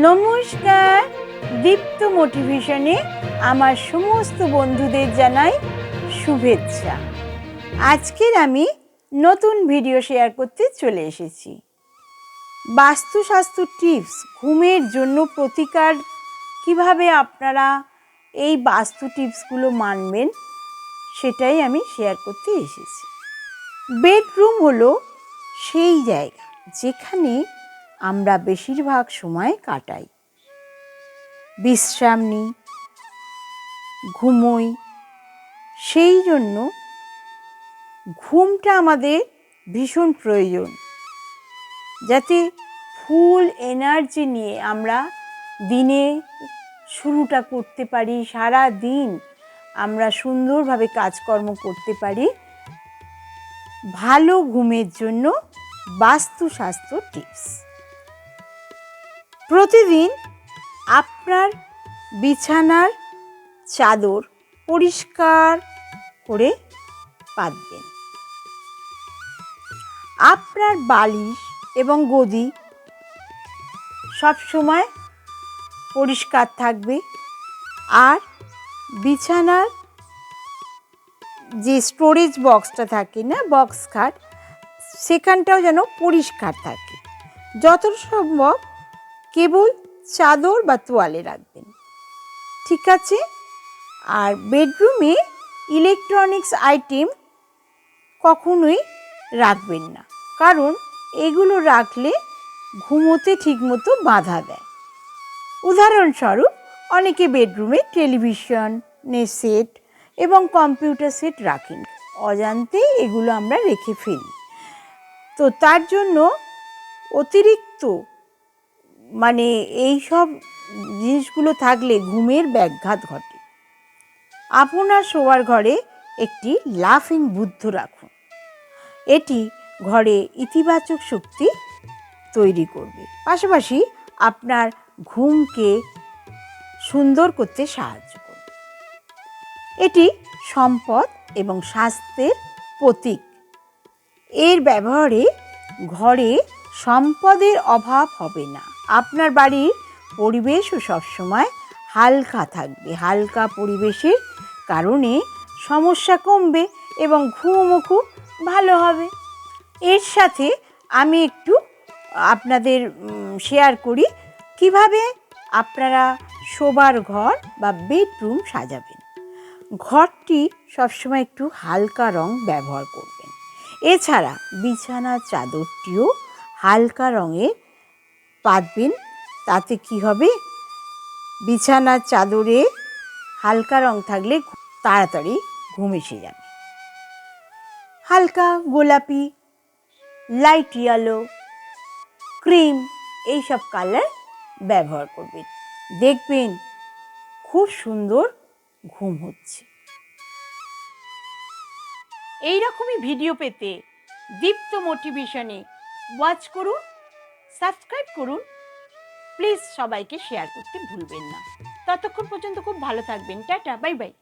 নমস্কার। দীপ্ত মোটিভেশনে আমার সমস্ত বন্ধুদের জানাই শুভেচ্ছা। আজকের আমি নতুন ভিডিও শেয়ার করতে চলে এসেছি। বাস্তুস্বাস্থ্য টিপস, ঘুমের জন্য প্রতিকার, কীভাবে আপনারা এই বাস্তু টিপসগুলো মানবেন, সেটাই আমি শেয়ার করতে এসেছি। বেডরুম হলো সেই জায়গা যেখানে আমরা বেশিরভাগ সময় কাটাই। বিশ্রাম নিই, ঘুমোই, সেই জন্য ঘুমটা আমাদের ভীষণ প্রয়োজন। যাতে ফুল এনার্জি নিয়ে আমরা দিনে শুরুটা করতে পারি সারা দিন আমরা সুন্দরভাবে কাজকর্ম করতে পারি। ভালো ঘুমের জন্য বাস্তুস্বাস্থ্য টিপস প্রতিদিন আপনার বিছানার চাদর পরিষ্কার করে পাতবেন আপনার বালিশ এবং গদি সবসময় পরিষ্কার থাকবে আর বিছানার যে স্টোরেজ বক্সটা থাকে না বক্স খাট, সেখানটাও যেন পরিষ্কার থাকে। যত সম্ভব কেবল চাদর বা তোয়ালে রাখবেন। ঠিক আছে? আর বেডরুমে ইলেকট্রনিক্স আইটেম কখনোই রাখবেন না। কারণ এগুলো রাখলে ঘুমোতে ঠিকমতো বাধা দেয়। উদাহরণস্বরূপ, অনেকে বেডরুমে টেলিভিশন নে সেট এবং কম্পিউটার সেট রাখেন। অজান্তেই এগুলো আমরা রেখে ফেলি। তো তার জন্য অতিরিক্ত মানে এই সব জিনিসগুলো থাকলে ঘুমের ব্যাঘাত ঘটে। আপনার শোয়ার ঘরে একটি লাফিং বুদ্ধ রাখুন। এটি ঘরে ইতিবাচক শক্তি তৈরি করবে। পাশাপাশি আপনার ঘুমকে সুন্দর করতে সাহায্য করবে। এটি সম্পদ এবং স্বাস্থ্যের প্রতীক। এর ব্যবহারে ঘরে সম্পদের অভাব হবে না। আপনার বাড়ির পরিবেশও সবসময় হালকা থাকবে। হালকা পরিবেশের কারণে সমস্যা কমবে এবং ঘুমও খুব ভালো হবে। এর সাথে আমি একটু আপনাদের শেয়ার করি কীভাবে আপনারা শোবার ঘর বা বেডরুম সাজাবেন। ঘরটি সবসময় একটু হালকা রং ব্যবহার করবেন। এছাড়া বিছানার চাদরটিও হালকা রঙে পাতবেন। তাতে কি হবে? বিছানার চাদরে হালকা রং থাকলে তাড়াতাড়ি ঘুম এসে যাবে। হালকা গোলাপি লাইট ইয়েলো ক্রিম এইসব কালার ব্যবহার করবেন। দেখবেন খুব সুন্দর ঘুম হচ্ছে। এই রকমই ভিডিও পেতে দীপ্ত মোটিভেশনে ওয়াচ করুন সাবস্ক্রাইব করুন। প্লিজ সবাইকে শেয়ার করতে ভুলবেন না। ততক্ষণ পর্যন্ত খুব ভালো থাকবেন। Tata bye bye